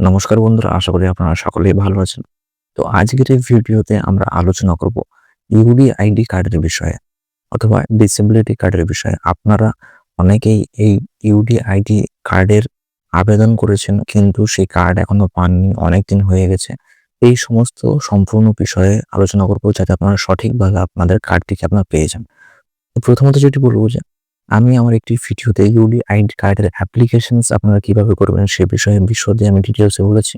নমস্কার বন্ধুরা, আশা করি আপনারা সকলেই ভালো আছেন। তো আজকের এই ভিডিওতে আমরা আলোচনা করব ইউডি আইডি কার্ডের বিষয়ে অথবা ডিসেবিলিটি কার্ডের বিষয়ে। আপনারা অনেকেই এই ইউডি আইডি কার্ডের আবেদন করেছেন কিন্তু সেই কার্ড এখনও পাননি অনেক দিন হয়ে গেছে। এই সমস্ত সম্পূর্ণ বিষয়ে আলোচনা করব যাতে আপনারা সঠিকভাবে আপনাদের কার্ডটিকে আপনারা পেয়ে যান। প্রথমত যেটি বলব যে আমি আমার একটি ভিডিওতে ইউডি আইডি কার্ডের অ্যাপ্লিকেশনস আপনারা কীভাবে করবেন সে বিষয়ে বিশদে আমি ডিটেলসে বলেছি।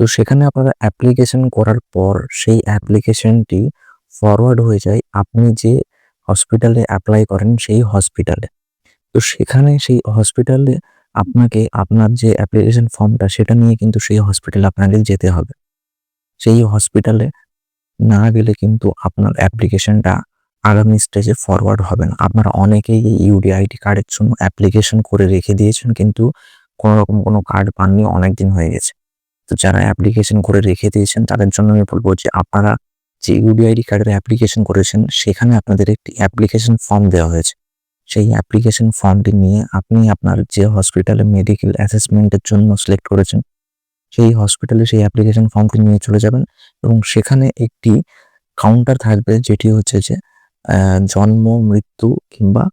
তো সেখানে আপনারা অ্যাপ্লিকেশন করার পর সেই অ্যাপ্লিকেশনটি ফরওয়ার্ড হয়ে যায়। আপনি যে হসপিটালে অ্যাপ্লাই করেন সেই হসপিটালে তো সেখানে সেই হসপিটালে আপনাকে আপনার যে অ্যাপ্লিকেশন ফর্মটা সেটা নিয়ে কিন্তু সেই হসপিটালে আপনাকে যেতে হবে। সেই হসপিটালে না গেলে কিন্তু আপনার অ্যাপ্লিকেশনটা আগামী স্টেজে ফরওয়ার্ড হবে না। আপনারা অনেকেই এই ইউডিআইডি কার্ডের জন্য অ্যাপ্লিকেশন করে রেখে দিয়েছেন, কিন্তু কোনো রকম কোনো কার্ড পাননি অনেক দিন হয়ে গেছে। তো যারা অ্যাপ্লিকেশন করে রেখে দিয়েছেন, তাদের জন্য আমি বলব যে আপনারা যে ইউডিআইডি কার্ডের অ্যাপ্লিকেশন করেছেন, সেখানে আপনাদের একটি অ্যাপ্লিকেশন ফর্ম দেওয়া হয়েছে। সেই অ্যাপ্লিকেশন ফর্মটি নিয়ে আপনি আপনার যে হসপিটালে মেডিকেল অ্যাসেসমেন্টের জন্য সিলেক্ট করেছেন, সেই হসপিটালে সেই অ্যাপ্লিকেশন ফর্মটি নিয়ে চলে যাবেন এবং সেখানে একটি কাউন্টার থাকবে, যেটি হচ্ছে যে জন্ম, মৃত্যু কিংবা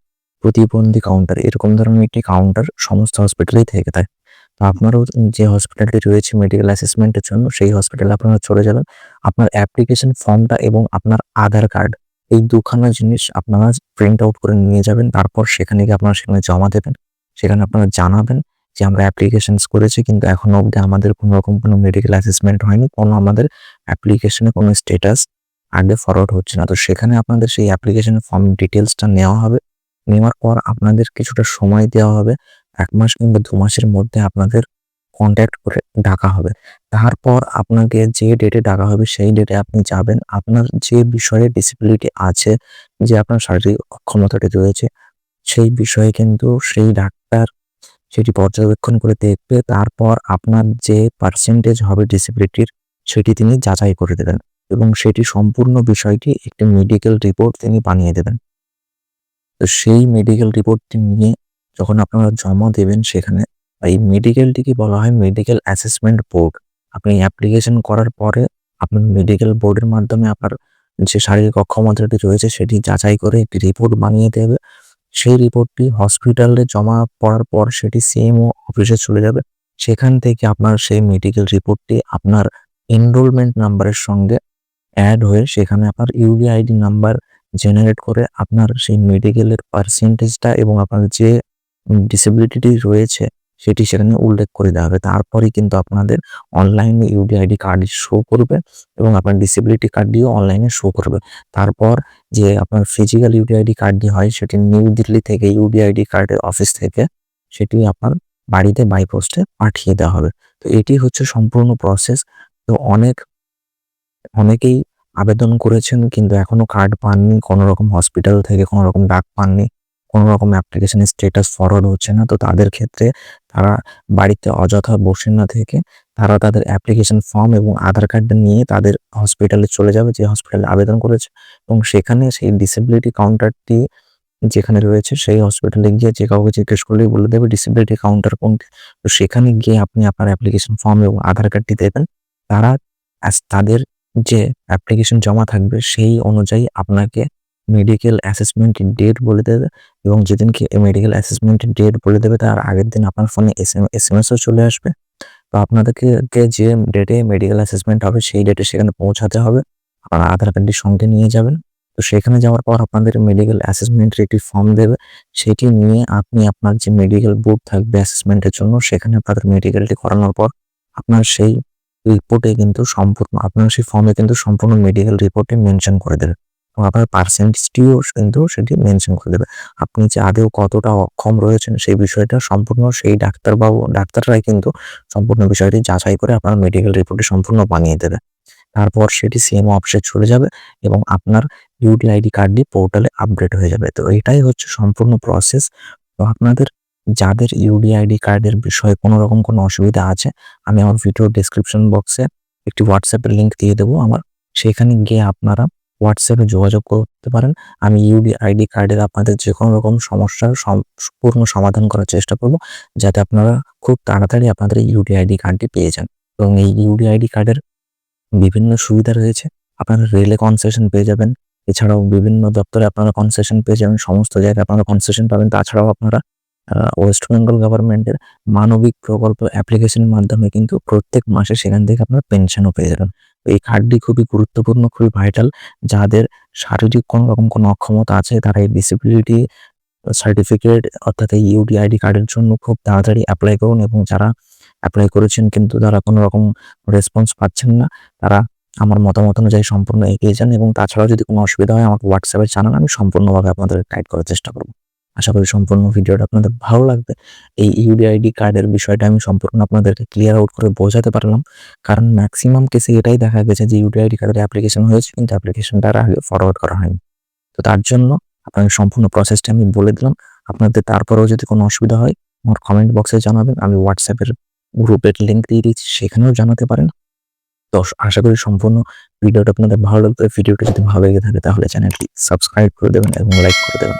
প্রতিবন্ধী কাউন্টার এরকম ধরনের একটি কাউন্টার সমস্ত হসপিটালেই থেকে থাকে তো আপনারও যে হসপিটালটি রয়েছে মেডিকেল অ্যাসেসমেন্টের জন্য, সেই হসপিটালে আপনারা চলে যাবেন আপনার অ্যাপ্লিকেশন ফর্মটা এবং আপনার আধার কার্ড এই দুখানা জিনিস আপনারা প্রিন্ট আউট করে নিয়ে যাবেন। তারপর সেখানে গিয়ে আপনারা সেখানে জমা দেবেন। সেখানে আপনারা জানাবেন যে আমরা অ্যাপ্লিকেশনস করেছি, কিন্তু এখনও অবধি আমাদের কোনো রকম কোনো মেডিকেল অ্যাসেসমেন্ট হয়নি। কোনো আমাদের অ্যাপ্লিকেশনে কোনো স্টেটাস আগে ফরওয়ার্ড হচ্ছে না। তো সেখানে আপনাদের সেই অ্যাপ্লিকেশন ফর্ম ডিটেলসটা নেওয়া হবে। নেওয়ার পর আপনাদের কিছুটা সময় দেওয়া হবে। এক মাস কিংবা দু মাসের মধ্যে আপনাদের কন্ট্যাক্ট করে ডাকা হবে। তারপর আপনাকে যে ডেটে ডাকা হবে সেই ডেটে আপনি যাবেন। আপনার যে বিষয়ে ডিসেবিলিটি আছে, যে আপনার শারীরিক অক্ষমতাটি রয়েছে, সেই বিষয়ে কিন্তু সেই ডাক্তার সেটি পর্যবেক্ষণ করে দেখবে। তারপর আপনার যে পার্সেন্টেজ হবে ডিসেবিলিটির সেটি তিনি যাচাই করে দেবেন। এবং সেটি সম্পূর্ণ বিষয়টি একটি মেডিকেল রিপোর্ট তিনি বানিয়ে দেবেন। তো সেই মেডিকেল রিপোর্টটি নিয়ে যখন আপনারা জমা দেবেন সেখানে এই মেডিকেলটিকে বলা হয় মেডিকেল অ্যাসেসমেন্ট বোর্ড আপনি অ্যাপ্লিকেশন করার পরে আপনার মেডিকেল বোর্ডের মাধ্যমে আপনার যে শারীরিক অক্ষমতাটি রয়েছে সেটি যাচাই করে একটি রিপোর্ট বানিয়ে দেবে সেই রিপোর্টটি হসপিটালে জমা পড়ার পর সেটি সিএমও অফিসে চলে যাবে। সেখান থেকে আপনার সেই মেডিকেল রিপোর্টটি আপনার এনরোলমেন্ট নাম্বারের সঙ্গে অ্যাড হয়ে সেখানে আপনার ইউডিআইডি নাম্বার জেনারেট করে আপনার সেই মেডিকেলের পার্সেন্টেজটা এবং আপনার যে ডিসেবিলিটি রয়েছে সেটি সেখানে উল্লেখ করে দেওয়া হবে। তারপরেই কিন্তু আপনাদের অনলাইনে ইউডিআইডি কার্ড শো করবে এবং আপনার ডিসেবিলিটি কার্ডটিও অনলাইনে শো করবে। তারপর যে আপনার ফিজিক্যাল ইউডিআইডি কার্ডটি হয় সেটি নিউ দিল্লি থেকে ইউডিআইডি কার্ডের অফিস থেকে সেটি আপনার বাড়িতে বাই পোস্টে পাঠিয়ে দেওয়া হবে। তো এটি হচ্ছে সম্পূর্ণ প্রসেস তো অনেক অনেকেই আবেদন করেছেন কিন্তু এখনও কার্ড পাননি কোনো রকম হসপিটাল থেকে কোনো রকম ডাক পাননি কোনো রকম অ্যাপ্লিকেশনের স্টেটাস ফরওয়ার্ড হচ্ছে না। তো তাদের ক্ষেত্রে তারা বাড়িতে অযথা বসে না থেকে তারা তাদের অ্যাপ্লিকেশন ফর্ম এবং আধার কার্ডটা নিয়ে তাদের হসপিটালে চলে যাবে, যে হসপিটালে আবেদন করেছে। এবং সেখানে সেই ডিসেবিলিটি কাউন্টারটি যেখানে রয়েছে সেই হসপিটালে গিয়ে যে কাউকে জিজ্ঞেস করলেই বলে দেবে ডিসেবিলিটি কাউন্টার কোনটি। তো সেখানে গিয়ে আপনি আপনার অ্যাপ্লিকেশন ফর্ম এবং আধার কার্ডটি দেবেন। তারা তাদের যে অ্যাপ্লিকেশন জমা থাকবে সেই অনুযায়ী আপনাকে মেডিকেল অ্যাসেসমেন্টের ডেট বলে দেবে এবং যেদিনকে মেডিকেল অ্যাসেসমেন্টের ডেট বলে দেবে তার আগের দিন আপনার ফোনে এস এম এস এম এসও চলে আসবে। তো আপনাদেরকে যে ডেটে মেডিকেল অ্যাসেসমেন্ট হবে সেই ডেটে সেখানে পৌঁছাতে হবে। আপনারা আধার কার্ডটি সঙ্গে নিয়ে যাবেন। তো সেখানে যাওয়ার পর আপনাদের মেডিকেল অ্যাসেসমেন্টের একটি ফর্ম দেবে। সেটি নিয়ে আপনি আপনার যে মেডিকেল বুক থাকবে অ্যাসেসমেন্টের জন্য সেখানে আপনাদের মেডিকেলটি করানোর পর আপনার সেই রিপোর্টে কিন্তু সম্পূর্ণ, আপনার সেই ফর্মে কিন্তু সম্পূর্ণ মেডিকেল রিপোর্টে মেনশন করে দেবে এবং আপনার পার্সেন্টেজটিও কিন্তু সেটি মেনশন করে দেবে আপনি যে আদেও কতটা অক্ষম রয়েছেন সেই বিষয়টা সম্পূর্ণ সেই ডাক্তারবাবু, ডাক্তাররাই কিন্তু সম্পূর্ণ বিষয়টি যাচাই করে আপনার মেডিকেল রিপোর্টটি সম্পূর্ণ বানিয়ে দেবে। তারপর সেটি সিএমও অফিসে চলে যাবে এবং আপনার ইউডিআইডি কার্ডটি পোর্টালে আপডেট হয়ে যাবে। তো এটাই হচ্ছে সম্পূর্ণ প্রসেস তো আপনাদের যাদের ইউডিআইডি কার্ডের বিষয়ে কোনো রকম কোনো অসুবিধা আছে, আমি আমার ভিডিও ডেসক্রিপশন বক্সে একটি হোয়াটসঅ্যাপের লিঙ্ক দিয়ে দেবো। আমার সেখানে গিয়ে আপনারা হোয়াটসঅ্যাপে যোগাযোগ করতে পারেন। আমি ইউডি আইডি কার্ডের আপনাদের যে কোনো রকম সমস্যার সম্পূর্ণ সমাধান করার চেষ্টা করব, যাতে আপনারা খুব তাড়াতাড়ি আপনাদের ইউডি আইডি কার্ডটি পেয়ে যান। এবং এই ইউডি আইডি কার্ডের বিভিন্ন সুবিধা রয়েছে। আপনারা রেলে কনসেশন পেয়ে যাবেন। এছাড়াও বিভিন্ন দপ্তরে আপনারা কনসেশন পেয়ে যাবেন। সমস্ত জায়গায় আপনারা কনসেশন পাবেন। তাছাড়াও আপনারা ওয়েস্ট বেঙ্গল গভর্নমেন্টের মানবিক প্রকল্প অ্যাপ্লিকেশনের মাধ্যমে কিন্তু প্রত্যেক মাসে সেখান থেকে আপনারা পেনশনও পেয়ে যাবেন। এই কার্ডটি খুবই গুরুত্বপূর্ণ, খুবই ভাইটাল যাদের শারীরিক কোনো রকম কোনো অক্ষমতা আছে, তারা এই ডিসেবিলিটি সার্টিফিকেট অর্থাৎ এই ইউডি আইডি কার্ডের জন্য খুব তাড়াতাড়ি অ্যাপ্লাই করুন এবং যারা অ্যাপ্লাই করেছেন কিন্তু তারা কোনো রকম রেসপন্স পাচ্ছেন না, তারা আমার মতামত অনুযায়ী সম্পূর্ণ এগিয়ে যান এবং তাছাড়াও যদি কোনো অসুবিধা হয় আমাকে হোয়াটসঅ্যাপে জানান, আমি সম্পূর্ণভাবে আপনাদের গাইড করার চেষ্টা করব। আশা করি সম্পূর্ণ ভিডিওটা আপনাদের ভালো লাগবে। এই ইউডিআইডি কার্ডের বিষয়টা আমি সম্পূর্ণ আপনাদেরকে ক্লিয়ার আউট করে বোঝাতে পারলাম। কারণ ম্যাক্সিমাম কেসে এটাই দেখা গেছে যে ইউডিআইডি কার্ডের অ্যাপ্লিকেশন হয়েছে, কিন্তু অ্যাপ্লিকেশনটা আগে ফরওয়ার্ড করা হয়নি। তো তার জন্য আপনাকে সম্পূর্ণ প্রসেসটা আমি বলে দিলাম। আপনাদের তারপরেও যদি কোনো অসুবিধা হয়, আমার কমেন্ট বক্সে জানাবেন। আমি হোয়াটসঅ্যাপের গ্রুপের লিঙ্ক দিয়ে দিচ্ছি, সেখানেও জানাতে পারেন। তো আশা করি সম্পূর্ণ ভিডিওটা আপনাদের ভালো লাগবে। ভিডিওটা যদি ভালো লেগে থাকে, তাহলে চ্যানেলটি সাবস্ক্রাইব করে দেবেন এবং লাইক করে দেবেন।